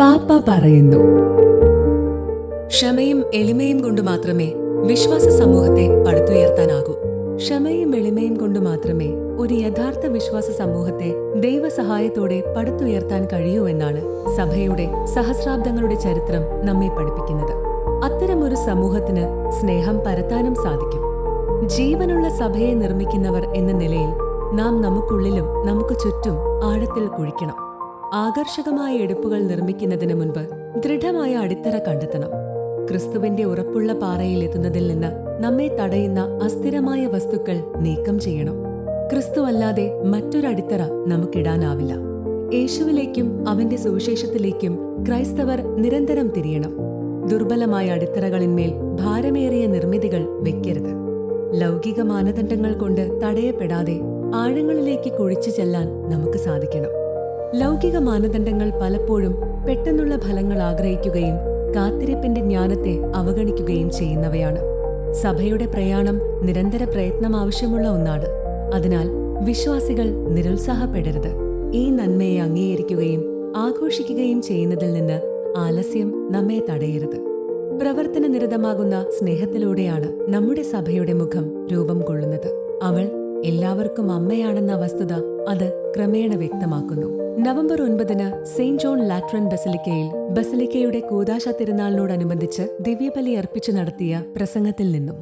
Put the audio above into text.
പാപ്പ പറയുന്നു. ക്ഷമയും എളിമയും കൊണ്ട് മാത്രമേ വിശ്വാസ സമൂഹത്തെ പടുത്തുയർത്താനാകൂ. ക്ഷമയും എളിമയും കൊണ്ട് മാത്രമേ ഒരു യഥാർത്ഥ വിശ്വാസ സമൂഹത്തെ ദൈവസഹായത്തോടെ പടുത്തുയർത്താൻ കഴിയൂ എന്നാണ് സഭയുടെ സഹസ്രാബ്ദങ്ങളുടെ ചരിത്രം നമ്മെ പഠിപ്പിക്കുന്നത്. അത്തരമൊരു സമൂഹത്തിന് സ്നേഹം പരത്താനും സാധിക്കും. ജീവനുള്ള സഭയെ നിർമ്മിക്കുന്നവർ എന്ന നിലയിൽ നാം നമുക്കുള്ളിലും നമുക്ക് ചുറ്റും ആഴത്തിൽ കുഴിക്കണം. ആകർഷകമായ എടുപ്പുകൾ നിർമ്മിക്കുന്നതിന് മുൻപ് ദൃഢമായ അടിത്തറ കണ്ടെത്തണം. ക്രിസ്തുവിന്റെ ഉറപ്പുള്ള പാറയിൽ എത്തുന്നതിൽ നിന്ന് നമ്മെ തടയുന്ന അസ്ഥിരമായ വസ്തുക്കൾ നീക്കം ചെയ്യണം. ക്രിസ്തു അല്ലാതെ മറ്റൊരടിത്തറ നമുക്കിടാനാവില്ല. യേശുവിലേക്കും അവന്റെ സുവിശേഷത്തിലേക്കും ക്രൈസ്തവർ നിരന്തരം തിരിയണം. ദുർബലമായ അടിത്തറകളിന്മേൽ ഭാരമേറിയ നിർമ്മിതികൾ വെക്കരുത്. ലൗകിക മാനദണ്ഡങ്ങൾ കൊണ്ട് തടയപ്പെടാതെ ആഴങ്ങളിലേക്ക് കുഴിച്ചു ചെല്ലാൻ നമുക്ക് സാധിക്കണം. ലൗകിക മാനദണ്ഡങ്ങൾ പലപ്പോഴും പെട്ടെന്നുള്ള ഫലങ്ങൾ ആഗ്രഹിക്കുകയും കാത്തിരിപ്പിന്റെ ജ്ഞാനത്തെ അവഗണിക്കുകയും ചെയ്യുന്നവയാണ്. സഭയുടെ പ്രയാണം നിരന്തര പ്രയത്നം ആവശ്യമുള്ള ഒന്നാണ്. അതിനാൽ വിശ്വാസികൾ നിരുത്സാഹപ്പെടരുത്. ഈ നന്മയെ അംഗീകരിക്കുകയും ആഘോഷിക്കുകയും ചെയ്യുന്നതിൽ നിന്ന് ആലസ്യം നമ്മെ തടയരുത്. പ്രവർത്തന നിരതമാകുന്ന സ്നേഹത്തിലൂടെയാണ് നമ്മുടെ സഭയുടെ മുഖം രൂപം കൊള്ളുന്നത്. എല്ലാവർക്കും അമ്മയാണെന്ന വസ്തുത അത് ക്രമേണ വ്യക്തമാക്കുന്നു. നവംബർ ഒൻപതിന് സെയിന്റ് ജോൺ ലാട്രൻ ബസലിക്കയിൽ ബസലിക്കയുടെ കൂതാശ തിരുനാളിനോടനുബന്ധിച്ച് ദിവ്യബലി അർപ്പിച്ചു നടത്തിയ പ്രസംഗത്തിൽ നിന്നും.